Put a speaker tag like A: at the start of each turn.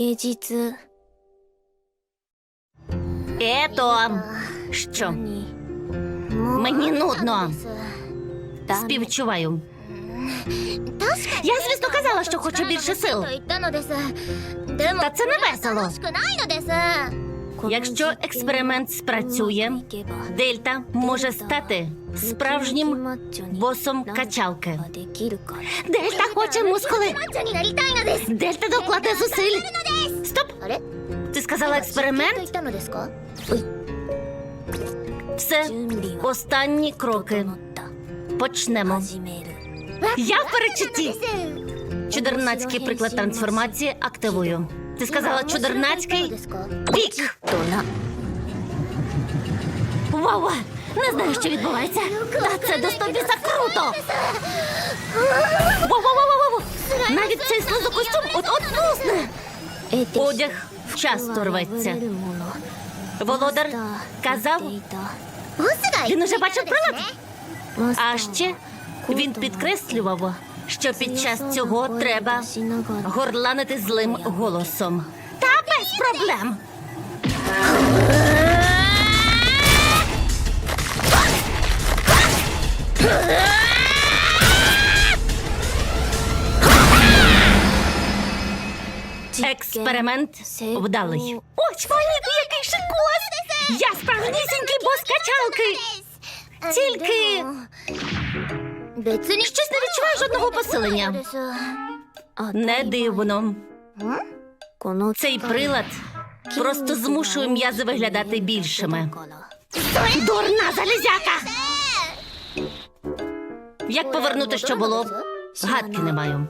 A: 影実
B: Ето, що? Мені нудно. Співчуваю. Я, звісно, казала, що хочу більше сил. Та це не весело. Якщо експеримент спрацює, Дельта може стати справжнім босом качалки. Дельта хоче мускули. Дельта докладе зусиль. Стоп! Ти сказала експеримент? Все, останні кроки. Почнемо. Я в перечутті. Чудернацький приклад трансформації активую. Ти сказала чудернацький пік. Вау! Не знаю, що відбувається. Та це до стобіса круто! Вау-вау-вау-вау! Навіть цей слизокостюм от-от лусне! Одяг часто рветься. Володар казав, він уже бачив прилад. А ще він підкреслював, що під час цього треба горланити злим голосом. Та без проблем. Експеримент вдалий. Ось погляньте, який шикос! Я справжнісінький бос качалки! Тільки щось не відчуваю жодного посилення. Не дивно. Цей прилад просто змушує м'язи виглядати більшими. Дурна залізяка! Як повернути, що було? Гадки не маю.